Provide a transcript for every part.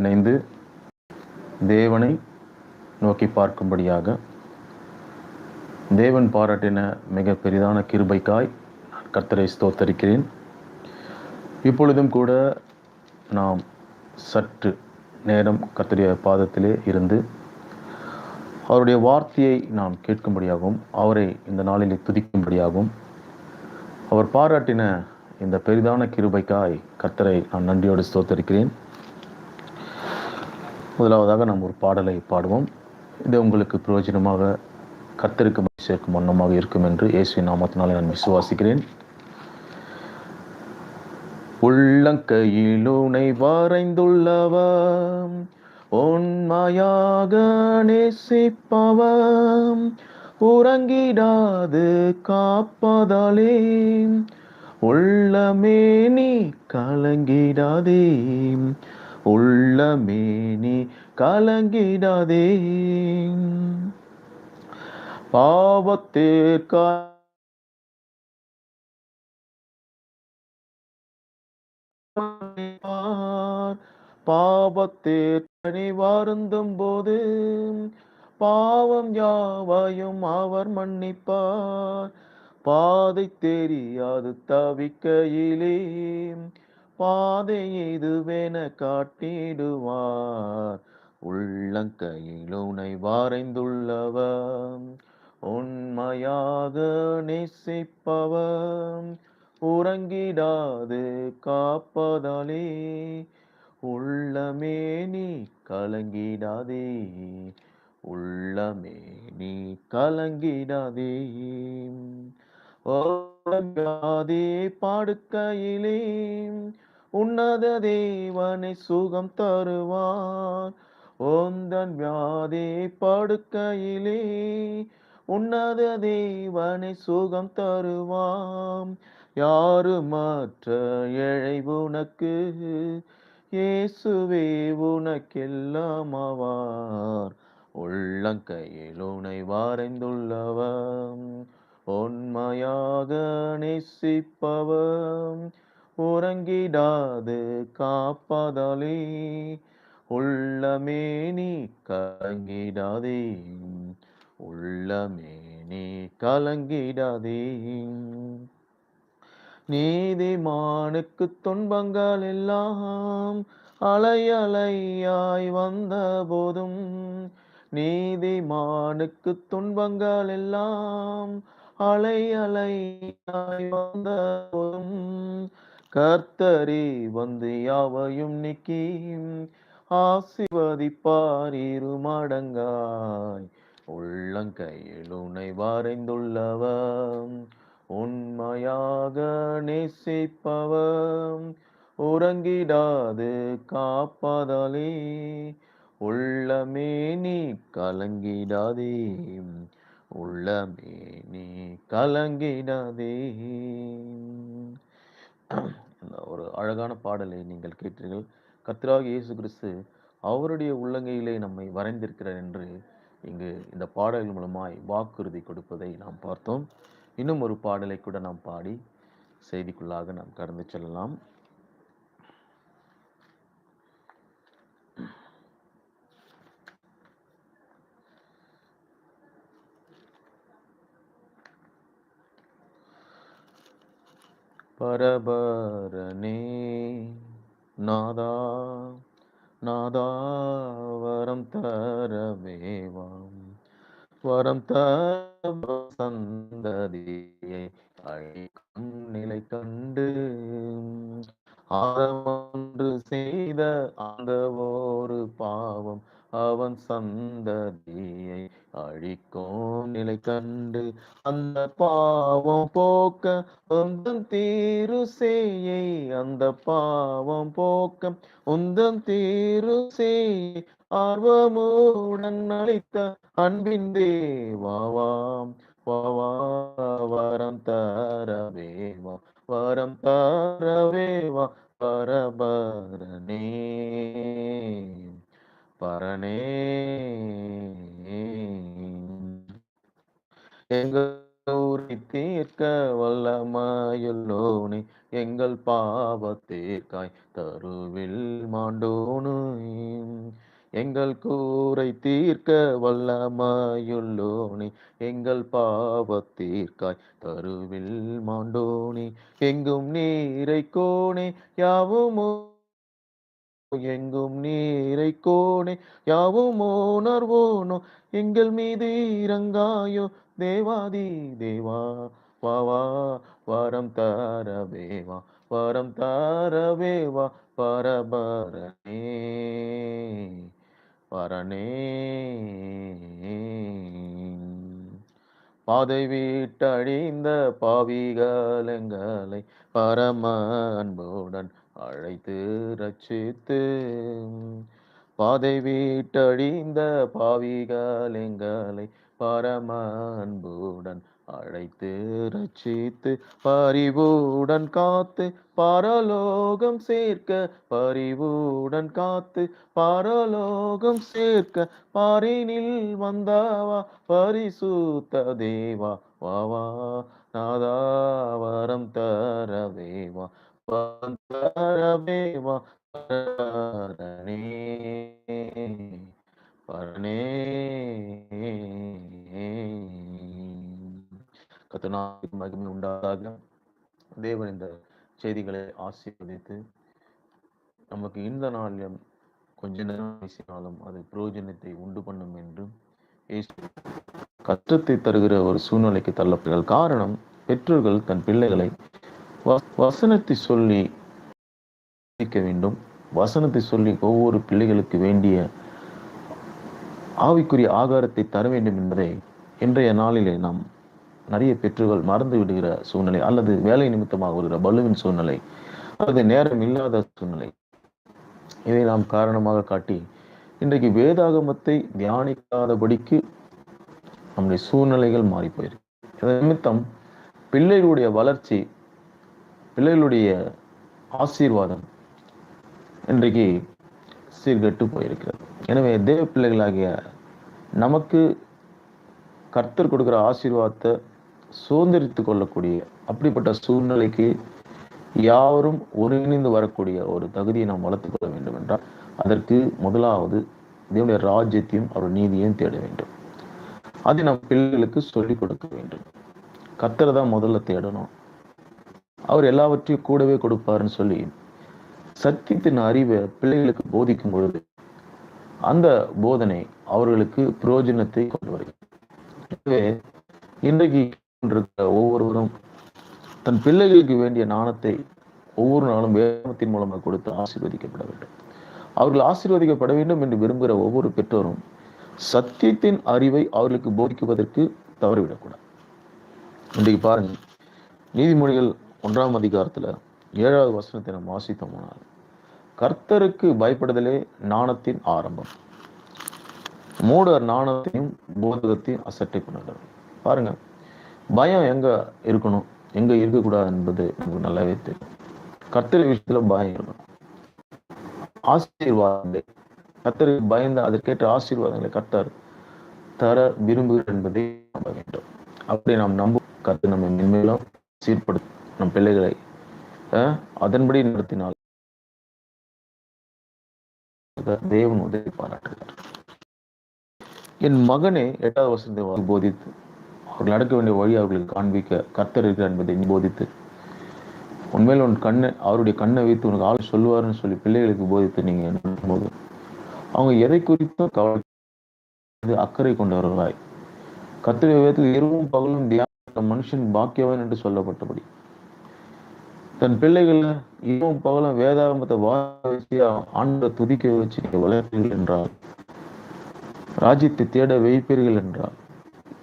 இணைந்து தேவனை நோக்கி பார்க்கும்படியாக தேவன் பாராட்டின மிக பெரிதான கிருபைக்காய் நான் கர்த்தரை ஸ்தோத்தரிக்கிறேன். இப்பொழுதும் கூட நாம் சற்று நேரம் கர்த்தருடைய பாதத்திலே இருந்து அவருடைய வார்த்தையை நாம் கேட்கும்படியாகவும் அவரை இந்த நாளிலே துதிக்கும்படியாகவும் அவர் பாராட்டின இந்த பெரிதான கிருபைக்காய் கர்த்தரை நான் நன்றியோடு ஸ்தோத்தரிக்கிறேன். முதலாவதாக நாம் ஒரு பாடலை பாடுவோம். இது உங்களுக்கு பிரயோஜனமாக கர்த்தருக்கு சேர்க்கும் வண்ணமாக இருக்கும் என்று இயேசுவின் நாமத்தினாலே நான் விசுவாசிக்கிறேன். உள்ளங்கையிலுனை உனை உண்மையாக நேசிப்பவம். உறங்கிடாது காப்பதாலே. உள்ளமே நீ கலங்கிடாதே. உள்ளமே நீ கலங்கிடாதே. பாவத்திற்கா பாவத்திற்கனி வருந்தும் போது பாவம் யாவையும் அவர் மன்னிப்பார். பாதை தெரியாது தவிக்கையிலே. பாதை இதுவென காட்டிடுவார்? உள்ளங்கையில் உனை வரைந்துள்ளவர். உண்மையாக நேசிப்பவர். உறங்கிடாது காப்பதாலே உள்ளமே நீ கலங்கிடாதே. உள்ளமே நீ கலங்கிடாதே. உறங்காதே பாடுக்கையிலே. உன்னத தேவனை சுகம் தருவார் ஓந்தன் வியாதே படுக்கையிலே உன்னத தேவனை சுகம் தருவாம். யாரு மாற்ற இழை உனக்கு? இயேசுவே உனக்கெல்லாம் ஆவார். உள்ளங்கையில் உனை வரைந்துள்ளவர் உண்மையாக நேசிப்பவர் உறங்கிடாது காப்பதாலே. உள்ளமே நீ கலங்கிடாதே. உள்ளமே நீ கலங்கிடாதே. நீதிமானுக்கு துன்பங்கள் எல்லாம் அலை அலையாய் வந்த போதும் நீதிமானுக்கு துன்பங்கள் எல்லாம் அலை அலையாய் வந்த போதும் கர்த்தரே வந்து யாவையும் நிக்கி ஆசிர்வதிப்பார் இரு மடங்காய் உள்ளங்கையில் உனை வரைந்துள்ளவர் உண்மையாக நேசிப்பவம். உறங்கிடாது காப்பதாலே. உள்ளமே நீ கலங்கிடாதே. உள்ளமே நீ கலங்கிடாதே. ஒரு அழகான பாடலை நீங்கள் கேட்டீர்கள். கத்திராக இயேசு கிறிஸ்து அவருடைய உள்ளங்கையிலே நம்மை வரைந்திருக்கிறார் என்று இங்கு இந்த பாடல் மூலமாய் வாக்குறுதி கொடுப்பதை நாம் பார்த்தோம். இன்னும் ஒரு பாடலை கூட நாம் பாடி செய்திக்குள்ளாக நாம் கடந்து செல்லலாம். பரபரனே. நாதா நாதா வரம் தரவேவாம் வரம் தர சந்ததியை அழிக்கும் நிலை கண்டு ஆரமொன்று செய்த அந்த ஒரு பாவம். அவன் சந்ததியை அழிக்கும் நிலை கண்டு அந்த பாவம் போக்க உந்தம் தீரு சேயை அந்த பாவம் போக்க உந்தம் தீரு சேயை ஆர்வமுடன் அளித்த அன்பின் தேவாவாம். வாவா வரம் தரவேவா வரம் தரவேவா பரபரனே பரனே. பரணே எங்கள் ஊரை தீர்க்க வல்லமாயுள்ளோனே எங்கள் பாவத்தீர்க்காய் தருவில் மாண்டோனு. எங்கள் கூரை தீர்க்க வல்லமையுள்ளோனே எங்கள் பாவத்தீர்க்காய் தருவில் மாண்டோனே. எங்கும் நீரை கோணே யாவும் எங்கும் நீரை கோணே யாவும் உணர்வோனோ எங்கள் மீது இறங்காயோ. தேவாதி தேவா வா வா வரம் தரவேவா வரம் தரவேவா பரபரணே பரணே. பாதை வீட்டழிந்த பாவிகளங்களை பரமன்புடன் அழைத்து ரட்சித்து பாதை வீட்டழிந்த பாவிகள் எங்களை பரம அன்புடன் அழைத்து ரட்சித்து பரிவுடன் காத்து பரலோகம் சேர்க்க பரிவுடன் காத்து பரலோகம் சேர்க்க பாரினில் வந்தாவா பரிசுத்த தேவா வாவா நாதா வரம் தரவேவா வரம் பரணே பரணே மகிமை உண்டாக தேவன் இந்த செய்திகளை ஆசீர்வதித்து நமக்கு இந்த நாளிலும் கொஞ்ச நேரம் பேசினாலும் அது பிரயோஜனத்தை உண்டு பண்ணும் என்றும் கஷ்டத்தை தருகிற ஒரு சூழ்நிலைக்கு தள்ளப்படுகிறார் காரணம் பெற்றோர்கள் தன் பிள்ளைகளை வசனத்தை சொல்லி வைக்க வேண்டும். வசனத்தை சொல்லி ஒவ்வொரு பிள்ளைகளுக்கு வேண்டிய ஆவிக்குரிய ஆகாரத்தை தர வேண்டும் என்பதை இன்றைய நாளிலே நாம் நிறைய பெற்றோர்கள் மறந்து விடுகிற சூழ்நிலை அல்லது வேலை நிமித்தமாக வருகிற பலுவின் சூழ்நிலை அல்லது நேரம் இல்லாத சூழ்நிலை. இதை நாம் காரணமாக காட்டி இன்றைக்கு வேதாகமத்தை தியானிக்காதபடிக்கு நம்முடைய சூழ்நிலைகள் மாறி போயிருக்கு. இதன் நிமித்தம் பிள்ளைகளுடைய வளர்ச்சி பிள்ளைகளுடைய ஆசீர்வாதம் இன்றைக்கு சீர்கெட்டு போயிருக்கிறது. எனவே தேவ பிள்ளைகளாகிய நமக்கு கர்த்தர் கொடுக்கிற ஆசீர்வாதத்தை சுதந்திரித்து கொள்ளக்கூடிய அப்படிப்பட்ட சூழ்நிலைக்கு யாவரும் ஒருங்கிணைந்து வரக்கூடிய ஒரு தகுதியை நாம் வளர்த்துக்கொள்ள வேண்டும் என்றால் அதற்கு முதலாவது தேவனுடைய ராஜ்யத்தையும் அவர் நீதியையும் தேட வேண்டும். அதை நம் பிள்ளைகளுக்கு சொல்லிக் கொடுக்க வேண்டும். கத்தரை தான் முதல்ல தேடணும். அவர் எல்லாவற்றையும் கூடவே கொடுப்பாருன்னு சொல்லி சத்தியத்தின் அறிவை பிள்ளைகளுக்கு போதிக்கும் பொழுது அந்த போதனை அவர்களுக்கு பிரயோஜனத்தை கொண்டு வருகிறது. எனவே இன்றைக்கு இருக்கிற ஒவ்வொருவரும் தன் பிள்ளைகளுக்கு வேண்டிய நாணத்தை ஒவ்வொரு நாளும் வேதத்தின் மூலமாக கொடுத்து ஆசீர்வதிக்கப்பட வேண்டும். அவர்கள் ஆசீர்வதிக்கப்பட வேண்டும் என்று விரும்புகிற ஒவ்வொரு பெற்றோரும் சத்தியத்தின் அறிவை அவர்களுக்கு போதிக்குவதற்கு தவறிவிடக்கூடாது. இன்றைக்கு பாருங்கள் நீதிமொழிகள் ஒன்றாம் அதிகாரத்துல ஏழாவது வசனத்தை நம்ம வாசித்தோம்னால் கர்த்தருக்கு பயப்படுதலே நாணத்தின் ஆரம்பம். மூடர் நாணத்தையும் போதகத்தையும் அசட்டை பண்ணுகிறார் பாருங்க பயம் எங்க இருக்கணும்? எங்க இருக்கக்கூடாது என்பது நமக்கு நல்லாவே தெரியும். கர்த்தர் விஷயத்துல பயம் இருக்கணும். ஆசீர்வாதங்களை. கர்த்தருக்கு பயந்த அதற்கேற்ற ஆசீர்வாதங்களை கர்த்தர் தர விரும்புகிறார் என்பதை நம்ப வேண்டும். அப்படி நாம் நம்பும் கர்த்தர் நம்மை மென்மேலும் சீர்படுத்த நம் பிள்ளைகளை அஹ், அதன்படி நடத்தினால் தேவன் உதவி பாராட்டுகிறார். என் மகனே எட்டாவது வசனத்தை போதித்து அவர்கள் நடக்க வேண்டிய வழி அவர்களுக்கு காண்பிக்க கர்த்தர் இருக்கிறார் என்பதை நீ போதித்து உண்மையில் உன் கண்ணை அவருடைய கண்ணை வைத்து உனக்கு ஆள் சொல்லுவார்னு சொல்லி பிள்ளைகளுக்கு போதித்து நீங்க போது அவங்க எதை குறித்தும் கவலை அக்கறை கொண்டவர்களாய். கர்த்தருடைய வேதத்தில் இரவும் பகலும் தியான மனுஷன் பாக்கியவன் என்று சொல்லப்பட்டபடி தன் பிள்ளைகளை இரவும் பகலும் வேதாகமத்தை வாசி ஆண்ட துதிக்க வச்சு வளர்ப்பீர்கள் என்றால் ராஜ்யத்தை தேட வைப்பீர்கள் என்றால்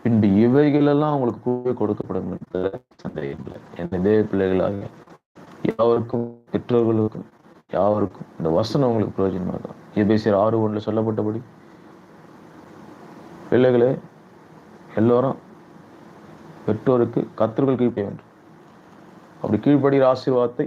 பின்பு இவைகளெல்லாம் உங்களுக்கு கூட கொடுக்கப்படும் என்ற சந்தேகம் இல்லை. என் தேவ பிள்ளைகளாக யாவருக்கும் பெற்றோர்களுக்கும் யாவருக்கும் இந்த வசனம் உங்களுக்கு பிரயோஜனமாகும் எபேசியர் ஆறு ஒன்றில் சொல்லப்பட்டபடி பிள்ளைகளே எல்லோரும் பெற்றோருக்கு கத்தர்கள் கீழ்ப்படிய வேண்டும் அப்படி கீழ்ப்படுகிற ஆசீர்வாதத்தை